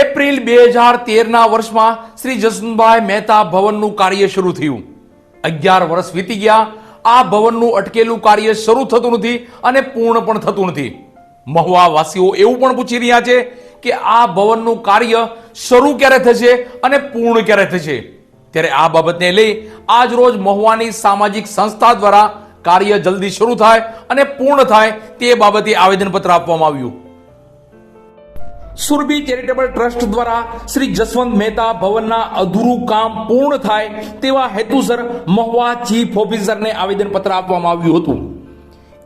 April બે હજાર તેરના વર્ષમાં શ્રી જસવંતભાઈ મહેતા ભવનનું કાર્ય શરૂ થયું. અગિયાર વર્ષ વીતી ગયા. આ ભવનનું અટકેલું કાર્ય શરૂ થતું નથી અને પૂર્ણ પણ થતું નથી. મહુવાવાસીઓ એવું પણ પૂછી રહ્યા છે કે આ ભવનનું કાર્ય શરૂ ક્યારે થશે અને પૂર્ણ ક્યારે થશે? ત્યારે આ બાબતને લઈ આજ રોજ મહુવાની સામાજિક સંસ્થા દ્વારા કાર્ય જલ્દી શરૂ થાય અને પૂર્ણ થાય તે બાબતે આવેદનપત્ર આપવામાં આવ્યું. સુરભી ચેરિટેબલ ટ્રસ્ટ દ્વારા શ્રી જસવંત મહેતા ભવનના અધૂરું કામ પૂર્ણ થાય તેવા હેતુસર મહુવા ચીફ ઓફિસરને આવેદનપત્ર આપવામાં આવ્યું હતું.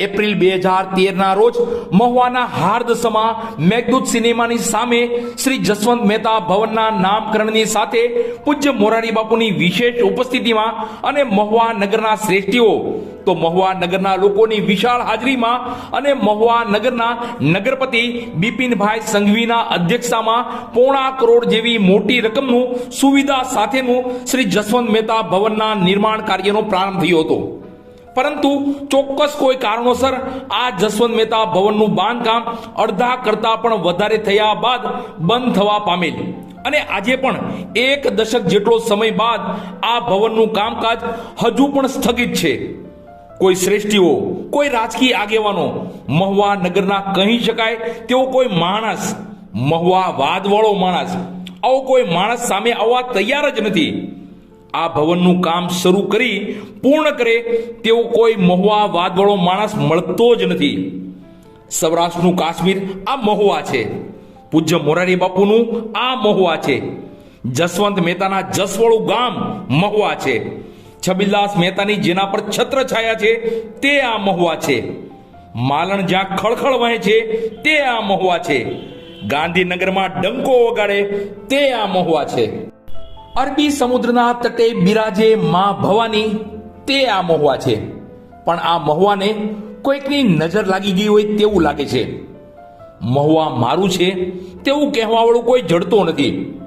એપ્રિલ બે હજાર તેરના રોજ મહુવાના હાર્દસમાં મેઘદૂત સિનેમાની સામે શ્રી જસવંત મહેતા ભવનના નામકરણની સાથે પૂજ્ય મોરારી બાપુની વિશેષ ઉપસ્થિતિમાં અને મહુવા નગરના શ્રેષ્ઠીઓ તો મહુવા નગરના લોકોની વિશાળ હાજરીમાં અને મહુવા નગરના નગરપતિ બિપિનભાઈ સંઘવીના અધ્યક્ષતામાં પોણા કરોડ જેવી મોટી રકમનું સુવિધા સાથેનું શ્રી જસવંત મહેતા ભવનના નિર્માણ કાર્યનો પ્રારંભ થયો હતો. પરંતુ ચોક્કસ કોઈ કારણોસર આ જસવંત મહેતા ભવનનું બાંધકામ અડધા કરતા પણ વધારે થયા બાદ બંધ થવા પામેલ. અને આજે પણ એક દશક જેટલો સમય બાદ આ ભવનનું કામકાજ હજુ પણ સ્થગિત છે. કોઈ શ્રેષ્ઠીઓ, કોઈ રાજકીય આગેવાનો મહુવા નગરના કહી શકાય તેવો કોઈ માણસ, મહુવા વાદવાળો માણસ, આવો કોઈ માણસ સામે આવવા તૈયાર જ નથી. આ ભવનનું કામ શરૂ કરી, પૂર્ણ કરે તેવો કોઈ મહુવા વાદવાળો માણસ મળતો જ નથી. સૌરાષ્ટ્રનું કાશ્મીર આ મહુવા છે. પૂજ્ય મોરારી બાપુનું આ મહુવા છે. જસવંત મહેતાના જસવાળું ગામ મહુવા છે. છબીલદાસ મહેતાની જેના પર છત્ર છાયા છે, તે આ મહુવા છે. માલણ જ્યાં ખળખળ વહે છે, તે આ મહુવા છે. ગાંધીનગરમાં ડંકો વગાડે, તે આ મહુવા છે. અરબી સમુદ્રના તટે બિરાજે માં ભવાની, તે આ મહુવા છે. પણ આ મહુવાને કોઈકની નજર લાગી ગઈ હોય તેવું લાગે છે. મહુવા મારું છે, તેવું કહેવાવાળું કોઈ જડતો નથી.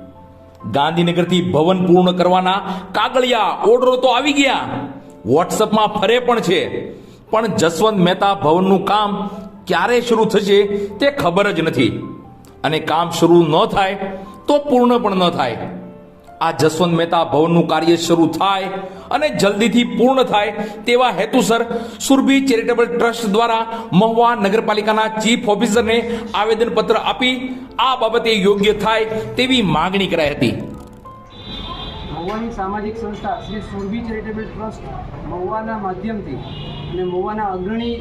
ગાંધીનગરથી ભવન પૂર્ણ કરવાના કાગળિયા ઓર્ડરો તો આવી ગયા. વોટ્સઅપમાં ફરે પણ છે. પણ જસવંત મહેતા ભવનનું કામ ક્યારે શરૂ થશે તે ખબર જ નથી. અને કામ શરૂ ન થાય તો પૂર્ણ પણ ન થાય. આ જસવંત મહેતા ભવનનું કાર્ય શરૂ થાય અને જલ્દીથી પૂર્ણ થાય તેવા હેતુસર સુરભી ચેરિટેબલ ટ્રસ્ટ દ્વારા મહુવા નગરપાલિકાના ચીફ ઓફિસરને આવેદનપત્ર આપી આ બાબતે યોગ્ય થાય તેવી માંગણી કરાઈ હતી. મહુવાની સામાજિક સંસ્થા શ્રી સુરભી ચેરિટેબલ ટ્રસ્ટ મહુવાના માધ્યમથી અને મહુવાના અગ્રણી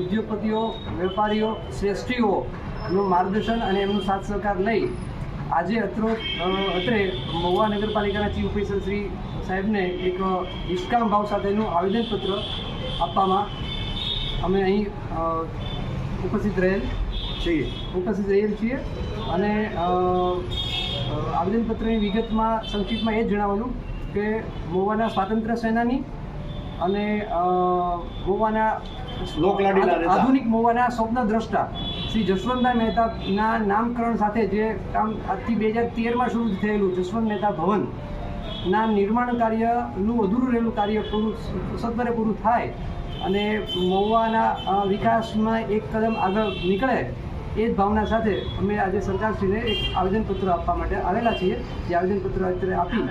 ઉદ્યોગપતિઓ, વેપારીઓ, શ્રેષ્ઠીઓનું માર્ગદર્શન અને એમનું સાથ સહકાર લઈ આજે અત્રો અત્રે મહુવા નગરપાલિકાના ચીફ ઓફિસર શ્રી સાહેબને એક નિષ્કામ ભાવ સાથેનું આવેદનપત્ર આપવામાં અમે અહીં ઉપસ્થિત રહેલ છીએ ઉપસ્થિત રહેલ છીએ અને આવેદનપત્રની વિગતમાં સંક્ષિપ્તમાં એ જ જણાવેલું કે મહુવાના સ્વાતંત્ર્ય સેનાની અને મહુવાના. આધુનિક મહુવાના સ્વપ્નદ્રષ્ટા શ્રી જશવંતભાઈ મહેતાના નામકરણ સાથે જે કામ આજથી બે હજાર તેરમાં શરૂ થયેલું, જશવંત મહેતા ભવન, ના નિર્માણ કાર્યનું અધૂરું રહેલું કાર્ય પૂરું સત્વરે પૂરું થાય અને મહુવાના વિકાસમાં એક કદમ આગળ નીકળે એ જ ભાવના સાથે અમે આજે સરકારશ્રીને એક આવેદનપત્ર આપવા માટે આવેલા છીએ, જે આવેદનપત્ર અત્યારે આપી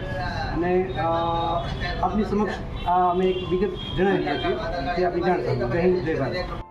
અને આપની સમક્ષ અમે એક વિગત જણાવી રહ્યા છીએ તે આપણી જાણ જય હિન્દ, જય ભારત.